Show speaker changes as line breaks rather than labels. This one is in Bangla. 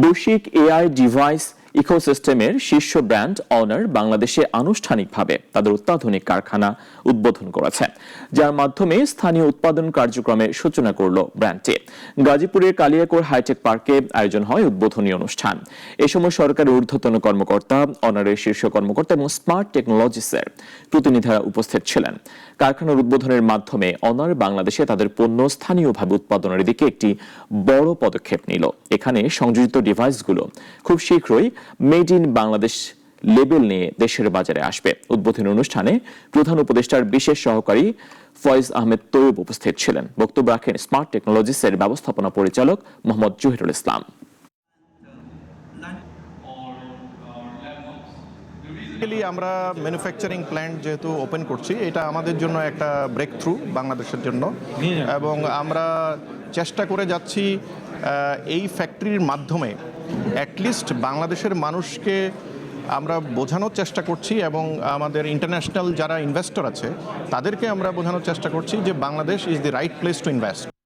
বৈশ্বিক এআই ডিভাইস ইকোসিস্টেমের শীর্ষ ব্র্যান্ড অনার বাংলাদেশে আনুষ্ঠানিকভাবে তাদের অত্যাধুনিক কারখানা উদ্বোধন করেছে, যার মাধ্যমে স্থানীয় উৎপাদন কার্যক্রমের সূচনা করল ব্র্যান্ডটি। গাজীপুরের কালিয়াকোর হাইটেক পার্কে আয়োজন হয় উদ্বোধনী অনুষ্ঠান। এ সময় সরকারের ঊর্ধ্বতন কর্মকর্তা, অনারের শীর্ষ কর্মকর্তা এবং স্মার্ট টেকনোলজিসের প্রতিনিধিরা উপস্থিত ছিলেন। কারখানার উদ্বোধনের মাধ্যমে অনার বাংলাদেশে তাদের পণ্য স্থানীয়ভাবে উৎপাদনের দিকে একটি বড় পদক্ষেপ নিল। এখানে সংযোজিত ডিভাইসগুলো খুব শীঘ্রই মেড ইন বাংলাদেশ লেবেল নিয়ে দেশের বাজারে আসবে। উদ্বোধনী অনুষ্ঠানে প্রধান উপদেষ্টার বিশেষ সহকারী ফয়েজ আহমেদ তৈয়ব উপস্থিত ছিলেন। বক্তব্য রাখেন স্মার্ট টেকনোলজিসের ব্যবস্থাপনা পরিচালক মোহাম্মদ জহিরুল ইসলাম।
বেসিক্যালি আমরা ম্যানুফ্যাকচারিং প্ল্যান্ট যেহেতু ওপেন করছি এটা আমাদের জন্য একটা ব্রেক থ্রু বাংলাদেশের জন্য। এবং আমরা চেষ্টা করে যাচ্ছি এই ফ্যাক্টরির মাধ্যমে অ্যাটলিস্ট বাংলাদেশের মানুষকে আমরা বোঝানোর চেষ্টা করছি এবং আমাদের ইন্টারন্যাশনাল যারা ইনভেস্টর আছে, তাদেরকে আমরা বোঝানোর চেষ্টা করছি যে Bangladesh is the right place to invest